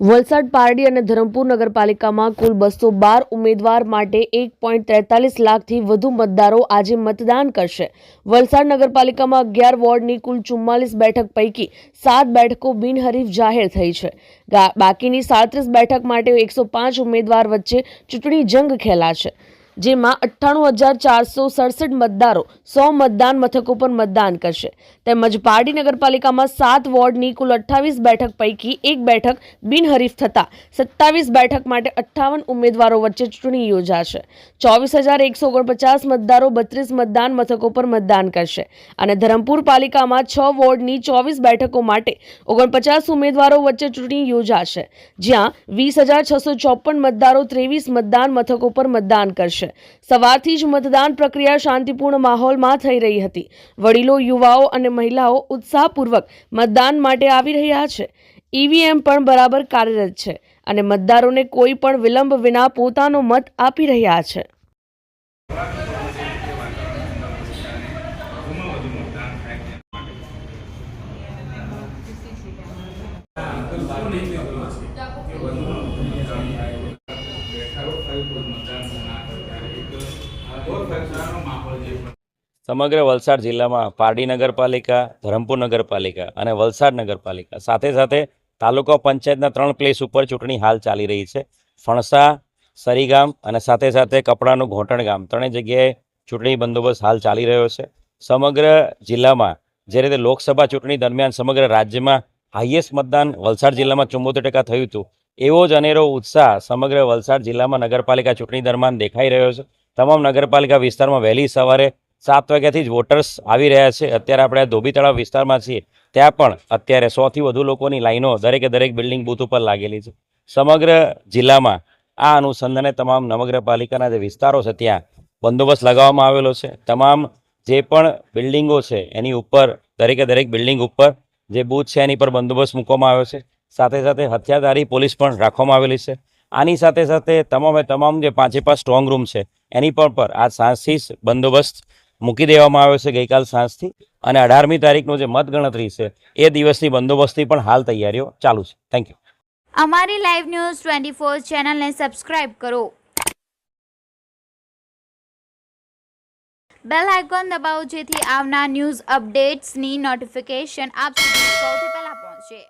વલસાડ, પારડી અને ધરમપુર નગરપાલિકામાં કુલ બસો બાર ઉમેદવાર માટે એક પોઈન્ટ ત્રેતાલીસ લાખથી વધુ મતદારો આજે મતદાન કરશે. વલસાડ નગરપાલિકામાં અગિયાર વોર્ડની કુલ ચુમ્માલીસ બેઠક પૈકી સાત બેઠકો બિનહરીફ જાહેર થઈ છે. બાકીની સાડત્રીસ બેઠક માટે એકસો પાંચ ઉમેદવાર વચ્ચે ચૂંટણી જંગ ખેલાશે. જેમાં અઠ્ઠાણું હજાર ચારસો સડસઠ મતદારો સો મતદાન મથકો પર મતદાન કરશે. તેમજ પારડી નગરપાલિકામાં સાત વોર્ડની કુલ અઠ્ઠાવીસ બેઠક પૈકી એક બેઠક બિનહરીફ થતા સત્તાવીસ બેઠક માટે અઠ્ઠાવન ઉમેદવારો વચ્ચે ચૂંટણી યોજાશે. ચોવીસ હજાર એકસો ઓગણપચાસ મતદારો બત્રીસ મતદાન મથકો પર મતદાન કરશે અને ધરમપુર પાલિકામાં છ વોર્ડની ચોવીસ બેઠકો માટે ઓગણપચાસ ઉમેદવારો વચ્ચે ચૂંટણી યોજાશે, જ્યાં વીસ હજાર છસો ચોપન મતદારો ત્રેવીસ મતદાન મથકો પર મતદાન કરશે. સવારથી જ મતદાન પ્રક્રિયા શાંતિપૂર્ણ માહોલમાં થઈ રહી હતી. વડીલો, યુવાઓ અને મહિલાઓ ઉત્સાહપૂર્વક મતદાન માટે આવી રહ્યા છે. ઈવીએમ પણ બરાબર કાર્યરત છે અને મતદારોને કોઈ પણ વિલંબ વિના પોતાનો મત આપી રહ્યા છે. સમગ્ર વલસાડ જિલ્લામાં પારડી નગરપાલિકા, ધરમપુર નગરપાલિકા અને વલસાડ નગરપાલિકા સાથે સાથે તાલુકા પંચાયતના ત્રણ પ્લેસ ઉપર ચૂંટણી હાલ ચાલી રહી છે. ફણસા, સરીગામ અને સાથે સાથે કપડાનું ઘોંટણ ગામ ત્રણેય જગ્યાએ ચૂંટણી બંદોબસ્ત હાલ ચાલી રહ્યો છે. સમગ્ર જિલ્લામાં જે રીતે લોકસભા ચૂંટણી દરમિયાન સમગ્ર રાજ્યમાં હાઈએસ્ટ મતદાન વલસાડ જિલ્લામાં ચુમ્મોતેર ટકા થયું હતું. એવો જ અનેરો ઉત્સાહ સમગ્ર વલસાડ જિલ્લામાં નગરપાલિકા ચૂંટણી દરમિયાન દેખાઈ રહ્યો છે. તમામ નગરપાલિકા વિસ્તારમાં વહેલી સવારે સાત વાગ્યાથી જ વોટર્સ આવી રહ્યા છે. અત્યારે આપણે ધોબી તળાવ વિસ્તારમાં છીએ. ત્યાં પણ અત્યારે સોથી વધુ લોકોની લાઈનો દરેકે દરેક બિલ્ડિંગ બૂથ ઉપર લાગેલી છે. સમગ્ર જિલ્લામાં આ અનુસંધાને તમામ નગરપાલિકાના જે વિસ્તારો છે ત્યાં બંદોબસ્ત લગાવવામાં આવેલો છે. તમામ જે પણ બિલ્ડિંગો છે એની ઉપર, દરેકે દરેક બિલ્ડિંગ ઉપર જે બૂથ છે એની પર બંદોબસ્ત મૂકવામાં આવ્યો છે. સાથે સાથે હથિયારધારી પોલીસ પણ રાખવામાં આવેલી છે. આની સાથે સાથે તમામે તમામ જે પાંચે પાંચ સ્ટ્રોંગ રૂમ છે, એની પર પર આ સાંજથી બંદોબસ્ત મૂકી દેવામાં આવ્યો છે ગઈકાલ સાંજથી. અને અઢારમી તારીખનો જે મતગણતરી છે, એ દિવસની બંદોબસ્તની પણ હાલ તૈયારીઓ ચાલુ છે. થેન્ક યુ અમારી લાઈવ ન્યૂઝ ટ્વેન્ટી ફોર ચેનલને સબસ્ક્રાઇબ કરો. બેલ આઇકોન દબાવો જેથી આવનાર ન્યૂઝ અપડેટ્સની નોટિફિકેશન આપ સુધી સૌથી પહેલા પહોંચે.